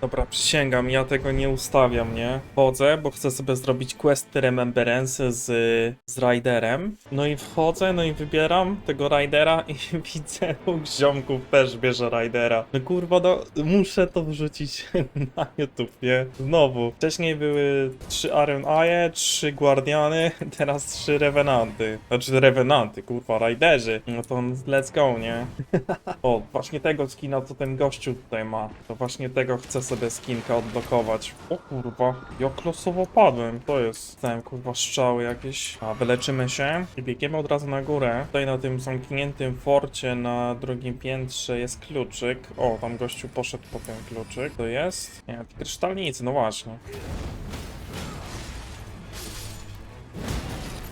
Dobra, przysięgam, ja tego nie ustawiam, nie? Wchodzę, bo chcę sobie zrobić questy Remembrance z, z Riderem. No i wchodzę, no i wybieram tego Ridera i widzę dwóch ziomków też bierze Ridera. No kurwa, no muszę to wrzucić na YouTube, nie? Znowu. Wcześniej były trzy Eye, trzy Guardiany, teraz trzy Revenanty. Znaczy Revenanty, kurwa, Riderzy. No to let's go, nie? O, właśnie tego skina, co ten gościu tutaj ma. To właśnie tego chcę sobie skinka odblokować. O kurwa, jak losowo padłem. To jest. Dostałem kurwa strzały jakieś. A, wyleczymy się i biegniemy od razu na górę. Tutaj na tym zamkniętym forcie na drugim piętrze jest kluczyk. O, tam gościu poszedł po ten kluczyk. To jest? Nie, kryształnicy, no właśnie.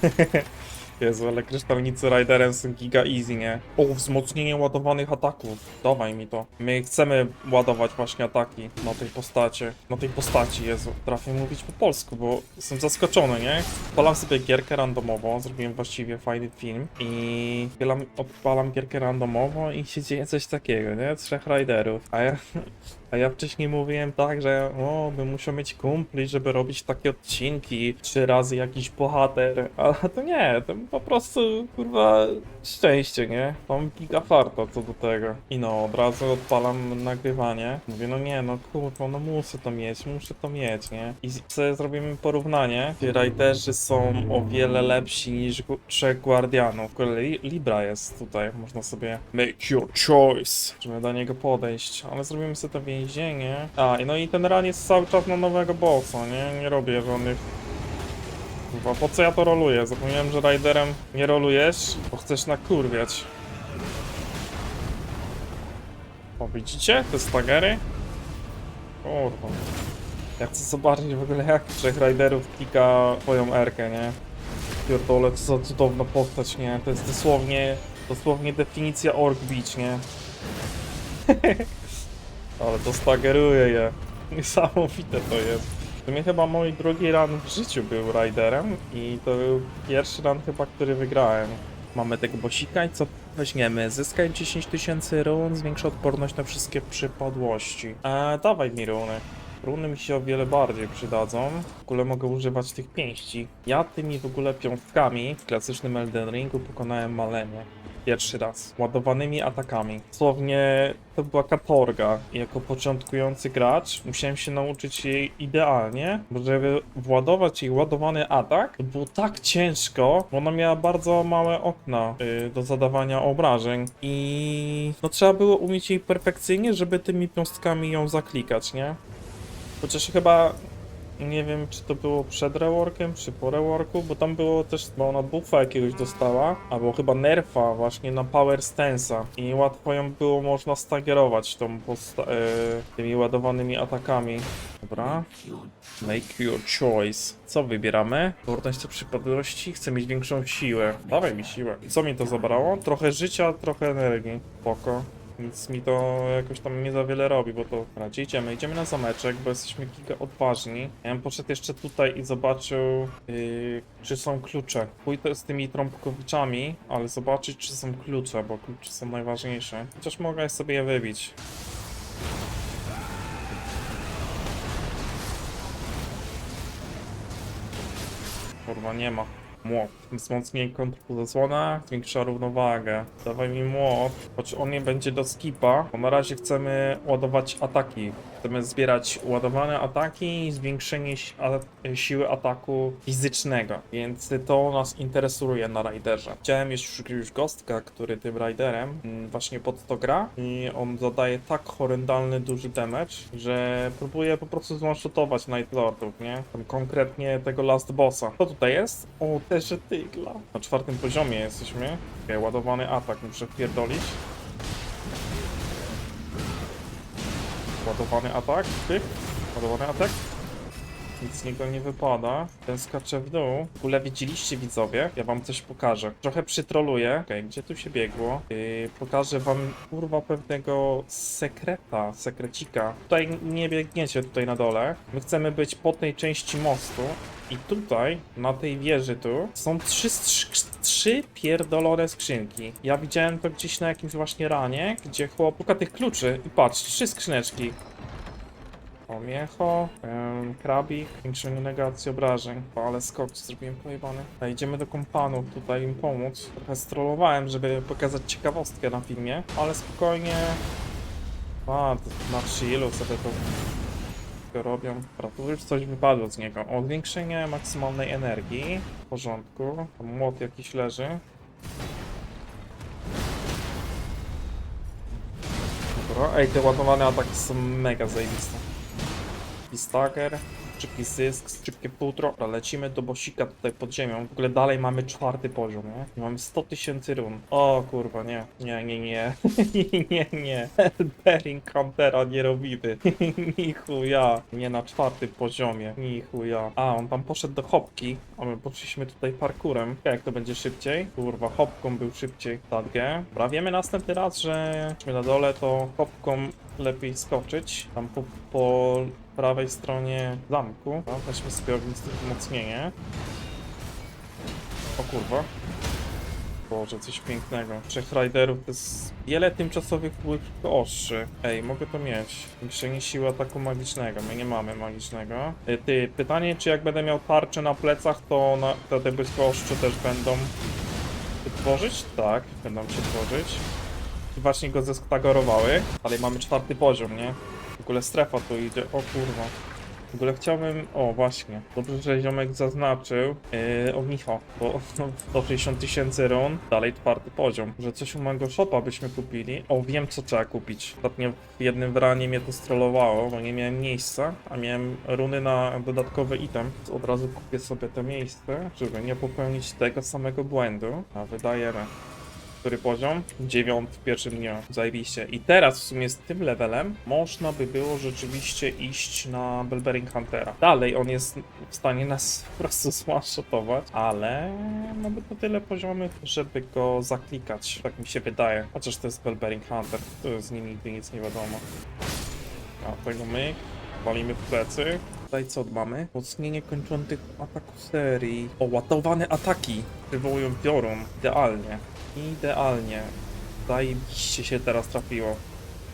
Jezu, ale kryształnicy Riderem są giga easy, nie? O, wzmocnienie ładowanych ataków. Dawaj mi to. My chcemy ładować właśnie ataki na tej postaci. Na tej postaci, Jezu. Trafię mówić po polsku, bo jestem zaskoczony, nie? Odpalam sobie gierkę randomowo, zrobiłem właściwie fajny film i odpalam, odpalam gierkę randomowo i się dzieje coś takiego, nie? Trzech Riderów. A ja... A ja wcześniej mówiłem tak, że o, bym musiał mieć kumpli, żeby robić takie odcinki, trzy razy jakiś bohater, a to nie, to po prostu, kurwa, szczęście, nie? Mam giga farta co do tego. I no, od razu odpalam nagrywanie. Mówię, no nie, no kurwa, no muszę to mieć, muszę to mieć, nie? I sobie zrobimy porównanie. Riderzy są o wiele lepsi niż trzech Guardianów. Li- Libra jest tutaj, można sobie make your choice, żeby do niego podejść, ale zrobimy sobie to więzienie. A, i no i ten run jest cały czas na nowego bossa, nie? Nie robię żadnych Kurwa, po co ja to roluję? Zapomniałem, że Riderem nie rolujesz, bo chcesz nakurwiać. O, widzicie? Te stagery? Kurwa. Ja chcę zobaczyć w ogóle jak trzech Riderów klika twoją erkę, nie? Pierdolę, co za cudowna postać, nie? To jest dosłownie, dosłownie definicja Orc Beach, nie? Ale to stageruje je. Niesamowite to jest. To mnie chyba mój drugi run w życiu był Riderem i to był pierwszy run chyba, który wygrałem. Mamy tego bosika i co weźmiemy? Zyskaj 10 tysięcy run, zwiększa odporność na wszystkie przypadłości. Eee, dawaj mi runy. Runy mi się o wiele bardziej przydadzą. W ogóle mogę używać tych pięści. Ja tymi w ogóle piątkami w klasycznym Elden Ringu pokonałem Malenię. Pierwszy raz. Ładowanymi atakami. Dosłownie to była katorga. I jako początkujący gracz musiałem się nauczyć jej idealnie, żeby władować jej ładowany atak, to było tak ciężko, bo ona miała bardzo małe okna y, do zadawania obrażeń i no trzeba było umieć jej perfekcyjnie, żeby tymi piąstkami ją zaklikać, nie? Chociaż chyba nie wiem, czy to było przed reworkiem, czy po reworku, bo tam było też, bo ona buffa jakiegoś dostała, albo chyba nerfa właśnie na power stance'a i łatwo ją było można stagerować tą posta- e, tymi ładowanymi atakami. Dobra. Make your choice. Co wybieramy? Odporność do przypadłości. Chcę mieć większą siłę. Dawaj mi siłę. Co mi to zabrało? Trochę życia, trochę energii. Spoko. Nic mi to jakoś tam nie za wiele robi, bo to raczej idziemy. Idziemy na zameczek, bo jesteśmy giga odważni. Ja bym poszedł jeszcze tutaj i zobaczył, yy, czy są klucze. Pójdę z tymi trąbkowiczami, ale zobaczyć, czy są klucze, bo klucze są najważniejsze. Chociaż mogę sobie je wybić. Kurwa, nie ma. Młot. Wzmocnienie kontrpozesłona, zwiększa równowagę. Dawaj mi młot, choć on nie będzie do skipa, bo na razie chcemy ładować ataki. Chcemy zbierać ładowane ataki i zwiększenie si- a- siły ataku fizycznego, więc to nas interesuje na Riderze. Widziałem już, już Ghostka, który tym Riderem mm, właśnie pod to gra i on zadaje tak horrendalny duży damage, że próbuje po prostu zwanshotować Night Lordów, nie? Tam konkretnie tego Last Bossa. Co tutaj jest? O, też tygla. Na czwartym poziomie jesteśmy. Okay, ładowany atak, muszę wpierdolić. Ładowany atak, pyk. Ładowany atak. Nic z niego nie wypada. Ten skacze w dół. W ogóle widzieliście widzowie? Ja wam coś pokażę. Trochę przytroluję. Okej, gdzie tu się biegło? Yy, pokażę wam kurwa pewnego sekreta, sekrecika. Tutaj nie biegniecie tutaj na dole. My chcemy być po tej części mostu. I tutaj, na tej wieży tu, są trzy, trzy pierdolone skrzynki. Ja widziałem to gdzieś na jakimś właśnie ranie, gdzie chłop tych kluczy i patrz, trzy skrzyneczki. O, miecho, ym, krabik, zwiększenie negacji obrażeń. O, ale skok zrobiłem pojebany. A idziemy do kompanów tutaj im pomóc. Trochę strollowałem, żeby pokazać ciekawostkę na filmie, ale spokojnie... A, na chillu sobie to to robią. Dobra, tu już coś wypadło z niego. O, zwiększenie maksymalnej energii. W porządku. Tam młot jakiś leży. Dobra, ej, te ładowane ataki są mega zajebiste. Pistaker, szybki zysk, szybkie. Dobra, lecimy do bosika tutaj pod ziemią. W ogóle dalej mamy czwarty poziom, nie? Mamy 100 tysięcy run. O kurwa, nie. Nie, nie, nie. nie, nie. Bering Huntera nie robimy. Ni chuja. Nie na czwartym poziomie. Ni chuja. A, on tam poszedł do hopki, a my poszliśmy tutaj parkurem. Jak to będzie szybciej? Kurwa, hopką był szybciej. Tadgę. Dobra, wiemy następny raz, że jesteśmy na dole, to hopką lepiej skoczyć. Tam po, po prawej stronie zamku. No, weźmy sobie ognisty wzmocnienie. O kurwa. Boże, coś pięknego. Trzech riderów to jest wiele tymczasowych wpływ ostrzy. Ej, mogę to mieć. Zwiększenie siły ataku magicznego. My nie mamy magicznego. Ej, Ty, pytanie, czy jak będę miał tarczę na plecach, to na, te, te też będą się tworzyć? Tak, będą się tworzyć. Właśnie go zestagorowały, ale mamy czwarty poziom, nie? W ogóle strefa tu idzie, o kurwa. W ogóle chciałbym, o właśnie, dobrze, że ziomek zaznaczył yy, ognicho, bo no, do 60 tysięcy run, dalej czwarty poziom. Że coś u mojego shopa byśmy kupili. O, wiem co trzeba kupić. Ostatnio w jednym wranie mnie to strollowało, bo nie miałem miejsca, a miałem runy na dodatkowy item. Od razu kupię sobie to miejsce, żeby nie popełnić tego samego błędu. A wydaje który poziom? Dziewiąty w pierwszym dniu. Zajebiście. I teraz w sumie z tym levelem można by było rzeczywiście iść na Belbering Huntera. Dalej on jest w stanie nas po prostu zwanshotować, ale mamy to tyle poziomów, żeby go zaklikać. Tak mi się wydaje. Chociaż to jest Belbering Hunter. To z nim nigdy nic nie wiadomo. A tego my walimy w plecy. Tutaj co mamy? Wzmocnienie kończących ataku serii. O, ładowane ataki wywołują piorun. Idealnie. Idealnie. Zajebiście się teraz trafiło.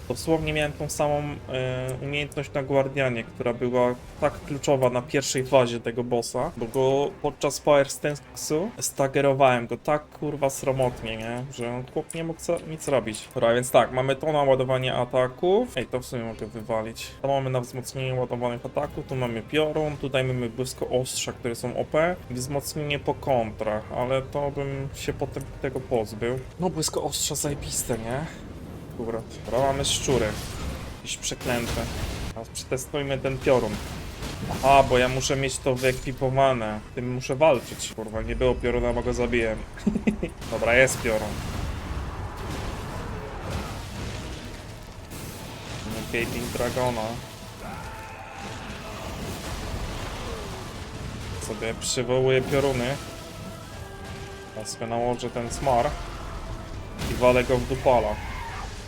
Dosłownie miałem tą samą e, umiejętność na Guardianie, która była tak kluczowa na pierwszej fazie tego bossa, bo go podczas Power Stance'u stagerowałem go tak kurwa sromotnie, nie? Że on chłop nie mógł nic robić. Dobra, więc tak, mamy to na ładowanie ataków. Ej, to w sumie mogę wywalić. To mamy na wzmocnienie ładowanych ataków, tu mamy piorun, tutaj mamy błysko ostrza, które są OP, wzmocnienie po kontrach, ale to bym się potem tego pozbył. No błysko ostrza zajebiste, nie? Dobra, dobra, mamy szczury. Jakieś przeklęte. Teraz przetestujmy ten piorun. Aha, bo ja muszę mieć to wyekwipowane. Tym muszę walczyć. Kurwa, nie było pioruna, bo go zabiłem. Dobra, jest piorun. Gaping Dragona. Sobie przywołuję pioruny. Teraz nałożę ten smar. I walę go w dupala.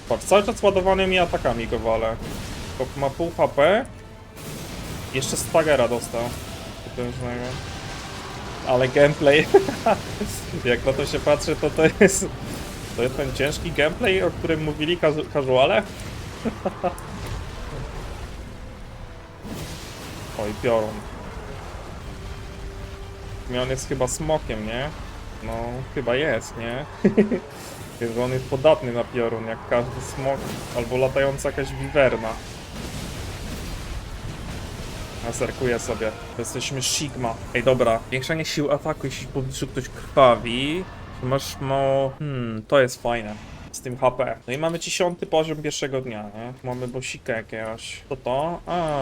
Patrz, cały czas ładowanymi atakami go walę. Chłop ma pół HP. Jeszcze Stagera dostał. Potężnego. Ale gameplay. Jak na to się patrzy, to to jest... To jest ten ciężki gameplay, o którym mówili casuale. Oj. I on jest chyba smokiem, nie? No, chyba jest, nie? Więc on jest podatny na piorun, jak każdy smok, albo latająca jakaś wiwerna. Zerkuję sobie. Jesteśmy Sigma. Ej, dobra. Zwiększanie sił ataku, jeśli w pobliżu ktoś krwawi. Masz mało... Hmm, to jest fajne. Z tym HP. No i mamy dziesiąty poziom pierwszego dnia, nie? Mamy bosika jakiegoś. Co to? A,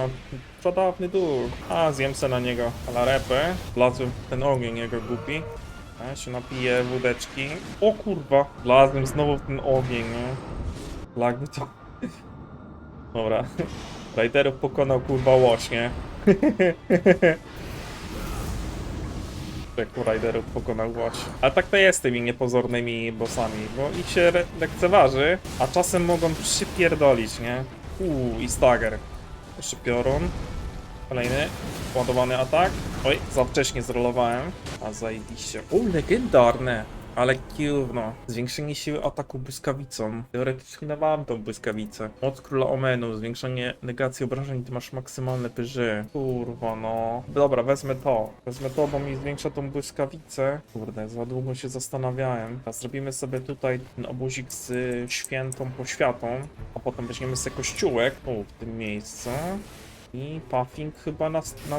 pradawny duch. A, zjem se na niego alarepę. Wlazłem w ten ogień jego głupi. Ja się napiję wódeczki. O kurwa! Wlazłem znowu w ten ogień, nie? Lagby to... Dobra. Riderów pokonał kurwa łoś, nie? Rzekł Riderów pokonał łoś. Ale tak to jest z tymi niepozornymi bossami, bo ich się lekceważy, a czasem mogą przypierdolić, nie? Uuu, i stagger. Jeszcze piorun. Kolejny. Ładowany atak. Oj, za wcześnie zrolowałem. A zajebiście. O, legendarne. Ale kiówno. Zwiększenie siły ataku błyskawicą. Teoretycznie dawałem tą błyskawicę. Moc króla Omenu, zwiększenie negacji obrażeń, ty masz maksymalne pyży. Kurwa no. Dobra, wezmę to. Wezmę to, bo mi zwiększa tą błyskawicę. Kurde, za długo się zastanawiałem. Zrobimy sobie tutaj ten obuzik z świętą poświatą, a potem weźmiemy sobie kościółek. O, w tym miejscu. I puffing chyba na, na,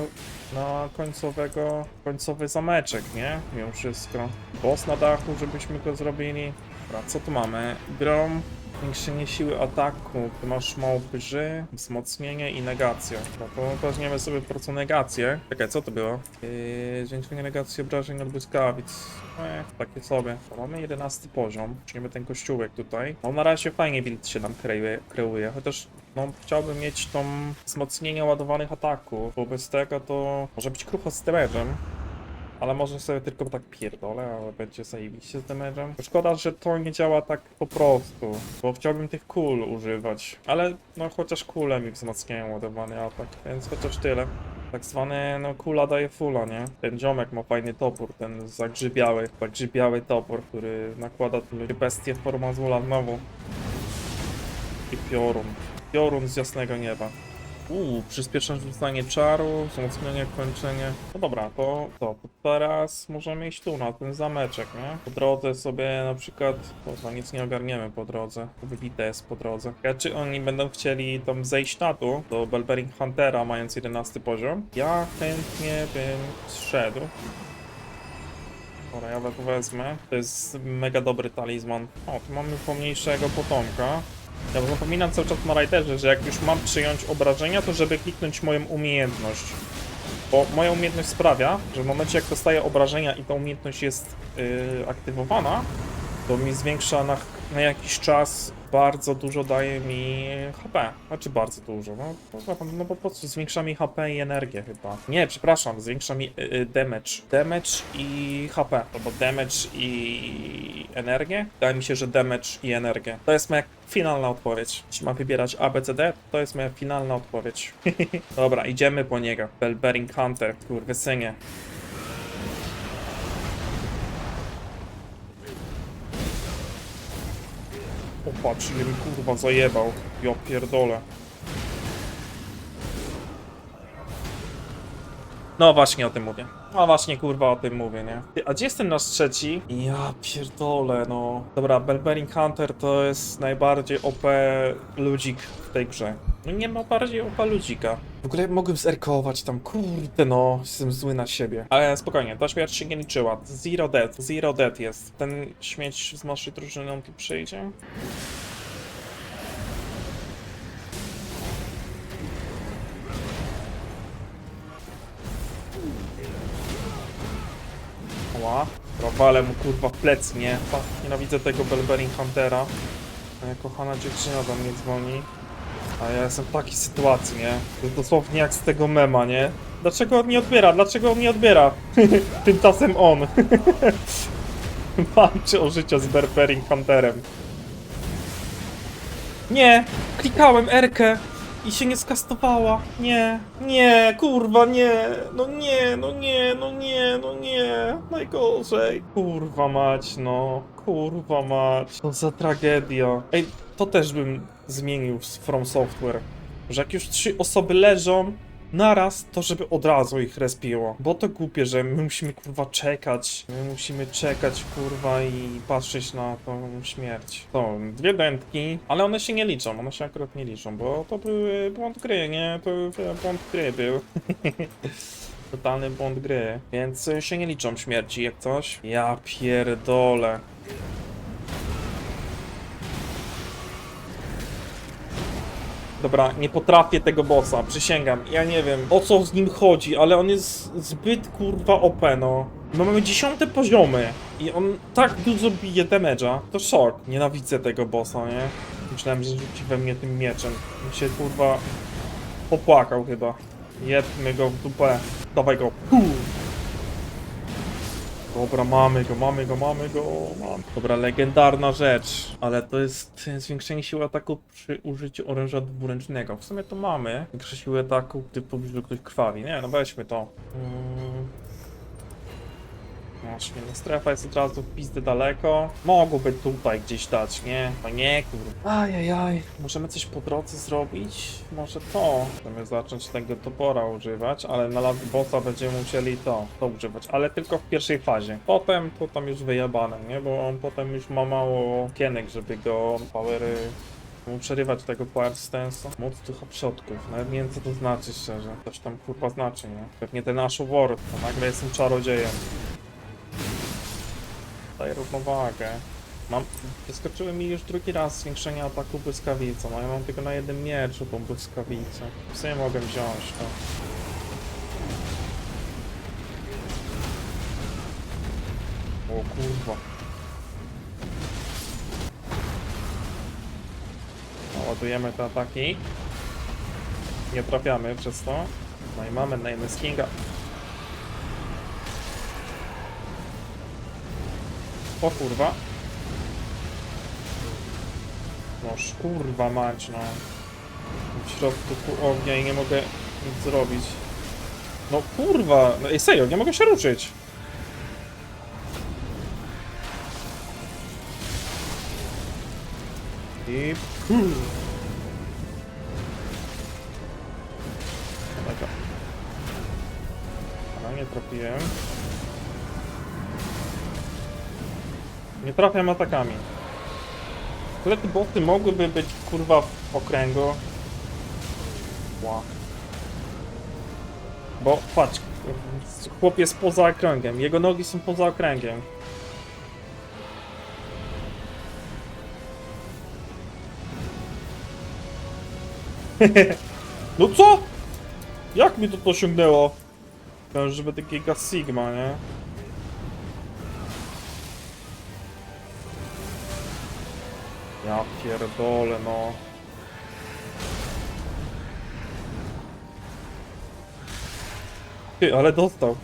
na końcowego, końcowy zameczek, nie? Mimo wszystko. Boss na dachu, żebyśmy go zrobili. Dobra, co tu mamy? Grom, zwiększenie siły ataku. Tu masz mało pyży, wzmocnienie i negację. No to weźmiemy sobie po prostu negację. Czekaj, co to było? Yy, zwiększenie negacji obrażeń od błyskawic. Eee, takie sobie. Mamy 11 poziom. Weźmiemy ten kościółek tutaj. No na razie fajnie build się nam kreuje, kreuje. chociaż no, chciałbym mieć tą wzmocnienie ładowanych ataków, bo bez tego to może być krucho z damage'em. Ale może sobie tylko tak pierdolę, ale będzie zajebiście z damage'em. Szkoda, że to nie działa tak po prostu, bo chciałbym tych kul używać. Ale no chociaż kule mi wzmacniają ładowany atak, więc chociaż tyle. Tak zwany, no kula daje fula, nie? Ten ziomek ma fajny topór, ten zagrzybiały, zagrzybiały topór, który nakłada bestię w formazula znowu. I piorun. Piorun z jasnego nieba. Uuu, przyspieszone rzucanie czaru, wzmocnienie, kończenie. No dobra, to to. to teraz możemy iść tu, na ten zameczek, nie? Po drodze sobie na przykład... Poza nic nie ogarniemy po drodze. Wybite jest po drodze. Ja, czy oni będą chcieli tam zejść na dół do Belbering Huntera, mając 11 poziom? Ja chętnie bym zszedł. Dobra, ja wezmę. To jest mega dobry talizman. O, tu mamy pomniejszego potomka. Ja bo zapominam cały czas na Riderze, że jak już mam przyjąć obrażenia, to żeby kliknąć moją umiejętność. Bo moja umiejętność sprawia, że w momencie jak dostaję obrażenia i ta umiejętność jest yy, aktywowana, to mi zwiększa na, na jakiś czas bardzo dużo daje mi HP. Znaczy bardzo dużo, no, no, no po prostu zwiększa mi HP i energię chyba. Nie, przepraszam, zwiększa mi y, y, damage. Damage i HP, albo damage i energię. Wydaje mi się, że damage i energię. To jest moja finalna odpowiedź. Jeśli mam wybierać A, B, C, D, to jest moja finalna odpowiedź. Dobra, idziemy po niego. Bellbearing Hunter, kurwysynie. Popatrz, ile mi kurwa zajebał. Ja pierdolę. No właśnie o tym mówię. No właśnie kurwa o tym mówię, nie? A gdzie jest ten nasz trzeci? Ja pierdolę, no. Dobra, Bellbearing Hunter to jest najbardziej OP ludzik w tej grze. No nie ma bardziej OP ludzika. W ogóle mogłem zerkować tam, kurde no, jestem zły na siebie. Ale spokojnie, ta śmierć się nie liczyła. Zero death, zero death jest. Ten śmieć z naszej drużyny on tu przyjdzie? Ła. Robale mu kurwa w plecy, nie? Nienawidzę tego Belberin Huntera. Moja kochana dziewczyna do mnie dzwoni. A ja jestem w takiej sytuacji, nie? To dosłownie jak z tego mema, nie? Dlaczego on nie odbiera? Dlaczego on nie odbiera? Tymczasem on. Walczy o życie z Berbering Hunterem. Nie! Klikałem Erkę i się nie skastowała. Nie, nie, kurwa, nie. No nie, no nie, no nie, no nie. Najgorzej. Kurwa mać, no. Kurwa mać. To za tragedia. Ej, to też bym zmienił z From Software. Że jak już trzy osoby leżą naraz, to żeby od razu ich respiło. Bo to głupie, że my musimy kurwa czekać. My musimy czekać kurwa i patrzeć na tą śmierć. To dwie dętki, ale one się nie liczą, one się akurat nie liczą, bo to były błąd gry, nie? To błąd gry był. Totalny błąd gry, więc się nie liczą śmierci jak coś. Ja pierdolę. Dobra, nie potrafię tego bossa, przysięgam. Ja nie wiem o co z nim chodzi, ale on jest zbyt kurwa OP, no. My mamy dziesiąte poziomy i on tak dużo bije damage'a. To szok. Nienawidzę tego bossa, nie? Myślałem, że rzuci we mnie tym mieczem. Mi się kurwa popłakał chyba. Jedmy go w dupę. Dawaj go. Puh. Dobra, mamy go, mamy go, mamy go, mam. Dobra, legendarna rzecz, ale to jest zwiększenie siły ataku przy użyciu oręża dwuręcznego. W sumie to mamy. Większe siły ataku, gdy w pobliżu ktoś krwawi. Nie, no weźmy to. Mm. No, strefa jest od razu w pizdy daleko. Mogłoby tutaj gdzieś dać, nie? No nie, kurwa. Ajajaj. Możemy coś po drodze zrobić? Może to. Możemy zacząć tego topora używać, ale na last bossa będziemy musieli to, to używać. Ale tylko w pierwszej fazie. Potem to tam już wyjebane, nie? Bo on potem już ma mało kienek, żeby go powery mu przerywać tego power stance'u. Moc tych przodków. Nawet nie wiem co to znaczy szczerze. Coś tam kurwa znaczy, nie? Pewnie ten of War, to nagle jestem czarodziejem. Daję równowagę. Mam, wyskoczyły mi już drugi raz zwiększenie ataku błyskawicą, a ja mam tylko na jednym mieczu tą błyskawicę. W sumie mogę wziąć to. O kurwa. Ładujemy te ataki. Nie trafiamy przez to. No i mamy z Kinga. O kurwa. Noż kurwa mać no. W środku ku- ognia i nie mogę nic zrobić. No kurwa, no ej serio, nie mogę się ruszyć. I... Dobra. Ale nie trafiłem. Nie trafiam atakami. Tyle te mogłyby być kurwa w okręgu. Ła. Bo patrz, chłop jest poza okręgiem, jego nogi są poza okręgiem. No co? Jak mi to osiągnęło? Myślałem, że będzie Giga Sigma, nie? Ja pierdolę, no. Ty, ale dostał.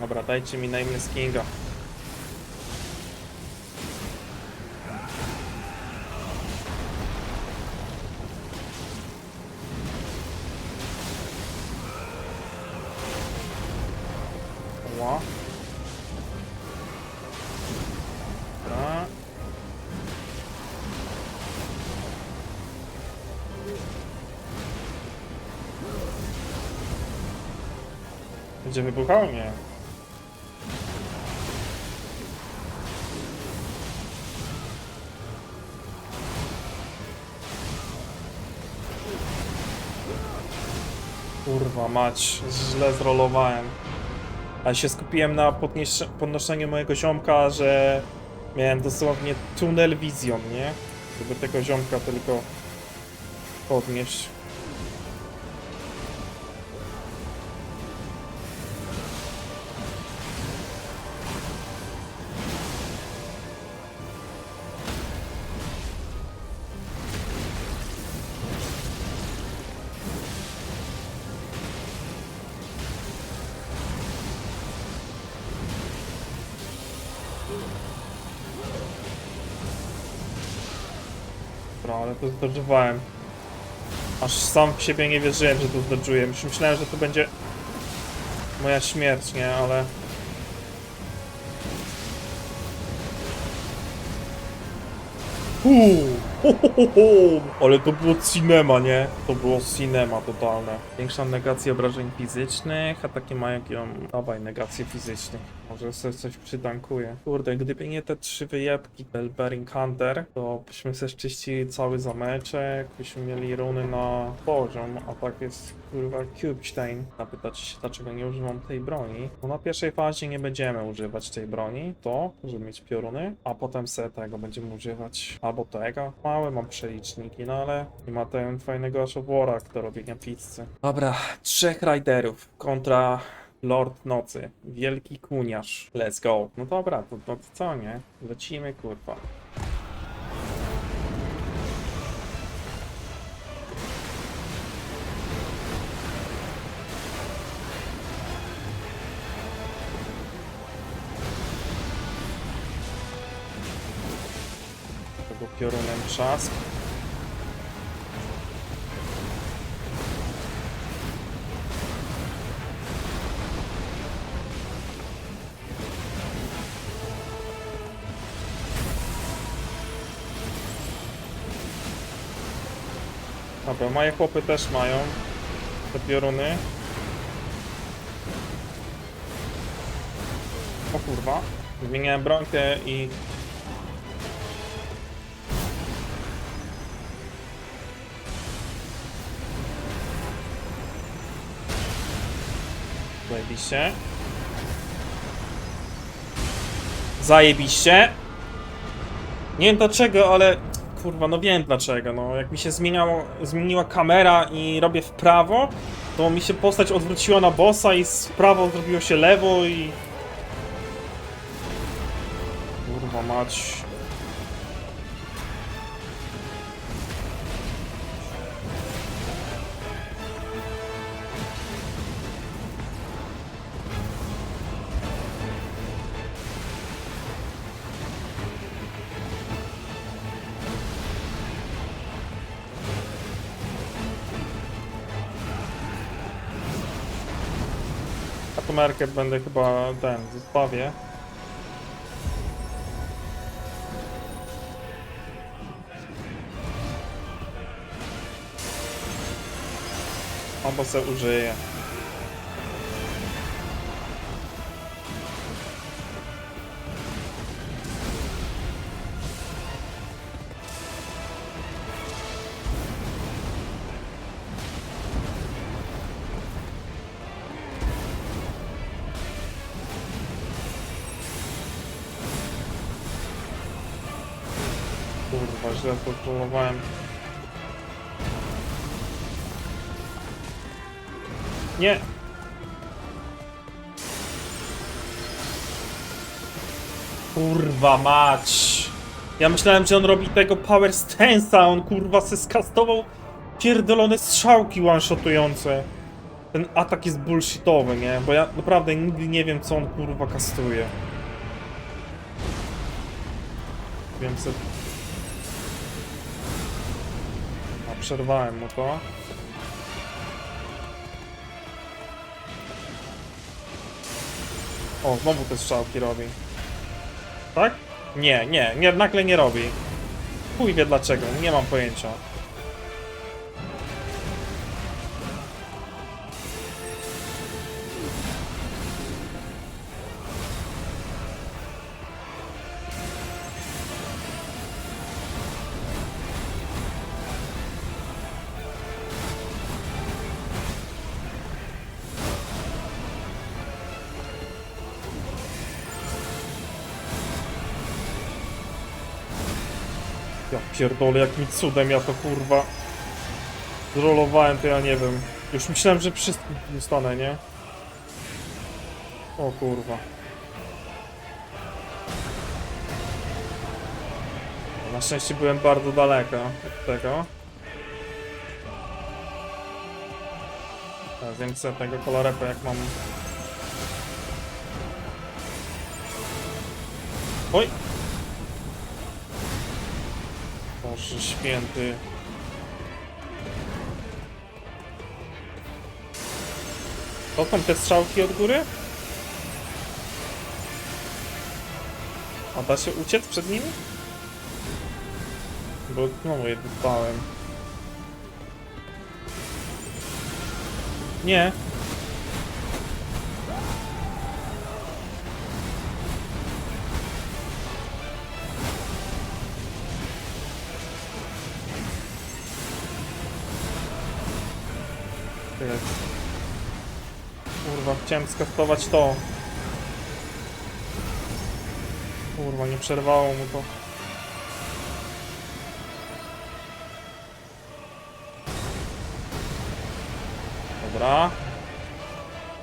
Dobra, dajcie mi najmniej Kinga. Będzie wybuchał? Nie. Kurwa mać, źle zrolowałem. Ale się skupiłem na podnoszeniu mojego ziomka, że miałem dosłownie tunnel vision, nie? Żeby tego ziomka tylko podnieść. Ale to zdodżowałem. Aż sam w siebie nie wierzyłem, że to zdodżuję. Myślałem, że to będzie moja śmierć, nie? Ale... Uuu. Ale to było cinema, nie? To było cinema totalne. Większa negacja obrażeń fizycznych, ataki mają ją... Dawaj, negację fizycznych. Może sobie coś przytankuje. Kurde, gdyby nie te trzy wyjebki Bellbearing Hunter, to byśmy sobie czyścili cały zameczek, byśmy mieli runy na poziom, a tak jest kurwa Cubestein. Zapytać się, dlaczego nie używam tej broni. No na pierwszej fazie nie będziemy używać tej broni, to, żeby mieć pioruny, a potem se tego będziemy używać albo tego. Małe mam przeliczniki, no ale nie ma ten fajnego ashowora, kto robi na pizzy. Dobra, trzech riderów kontra Lord Nocy, wielki kuniarz. Let's go. No dobra, to, to co nie? Lecimy, kurwa. Piorunem trzask. Dobra, moje chłopy też mają te pioruny. O kurwa. Zmieniałem bronkę i... Zajebiście. Zajebiście. Nie wiem dlaczego, ale kurwa, no wiem dlaczego. No, jak mi się zmieniało, zmieniła kamera i robię w prawo, to mi się postać odwróciła na bossa i z prawo zrobiło się lewo i... Kurwa mać. A kamerkę będę chyba ten, zostawię. Albo se użyję. Kurwa, źle kontrolowałem. Nie! Kurwa mać! Ja myślałem, że on robi tego power stance'a, on kurwa se skastował pierdolone strzałki one-shotujące. Ten atak jest bullshitowy, nie? Bo ja naprawdę nigdy nie wiem, co on kurwa kastuje. Wiem se... przerwałem mu to. O, znowu te strzałki robi. Tak? Nie, nie, nie, nagle nie robi. Chuj wie dlaczego, nie mam pojęcia. Pierdolę, jakim cudem ja to kurwa zrolowałem, to ja nie wiem. Już myślałem, że wszystkich dostanę, nie? O kurwa. Na szczęście byłem bardzo daleko od tego. Teraz wiem tego kolorepa jak mam... Oj! Boże święty. Są te strzałki od góry? A da się uciec przed nimi? Bo znowu je dostałem. Nie. Chciałem skastować to. Kurwa, nie przerwało mu to. Dobra.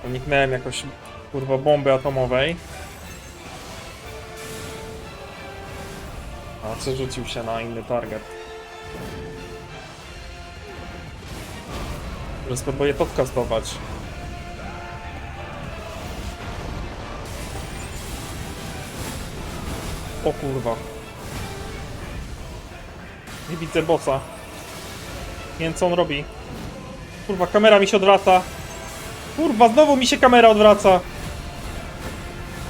Uniknąłem jakoś, kurwa, bomby atomowej. A, przerzucił się na inny target. Że spróbuję to wkastować. O kurwa. Nie widzę bossa. Nie wiem co on robi. Kurwa, kamera mi się odwraca. Kurwa, znowu mi się kamera odwraca.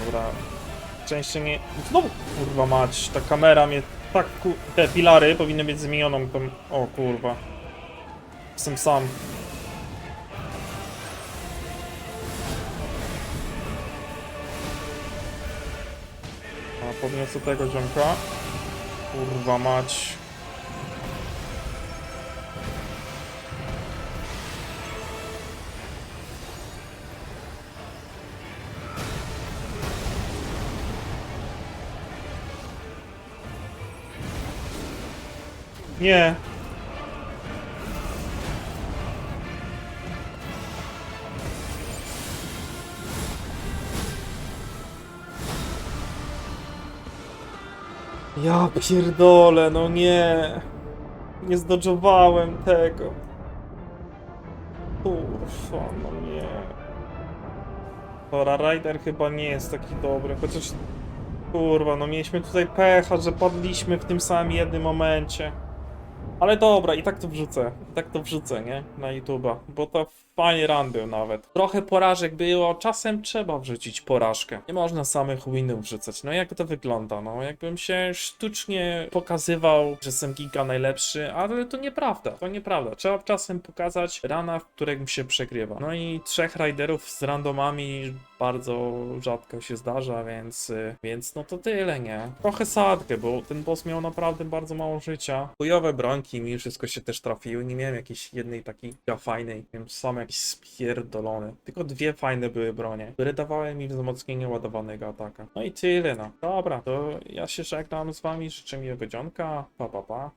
Dobra. Szczęście nie... Znowu, kurwa mać, ta kamera mnie... Tak, ku... te pilary powinny być zmienioną tą... O kurwa. Jestem sam. Podniosę tego ziomka. Kurwa mać. Nie. Ja pierdolę, no nie. Nie zdodżowałem tego. Kurwa, no nie. Dobra, Rider chyba nie jest taki dobry, chociaż... Kurwa, no mieliśmy tutaj pecha, że padliśmy w tym samym jednym momencie. Ale dobra, i tak to wrzucę. I tak to wrzucę, nie? Na YouTube'a. Bo to fajny run był nawet. Trochę porażek było, czasem trzeba wrzucić porażkę. Nie można samych winów wrzucać. No jak to wygląda? No jakbym się sztucznie pokazywał, że jestem giga najlepszy, ale to nieprawda. To nieprawda. Trzeba czasem pokazać rana, w którym się przegrywa. No i trzech riderów z randomami bardzo rzadko się zdarza, więc, y, więc no to tyle, nie? Trochę sadkę, bo ten boss miał naprawdę bardzo mało życia. Chujowe brońki, mi wszystko się też trafiły, nie miałem jakiejś jednej takiej fajnej, wiem, sam jakiś spierdolony. Tylko dwie fajne były bronie, które dawały mi wzmocnienie ładowanego ataka. No i tyle, no. Dobra, to ja się żegnam z wami, życzę miłego dzionka, pa pa pa.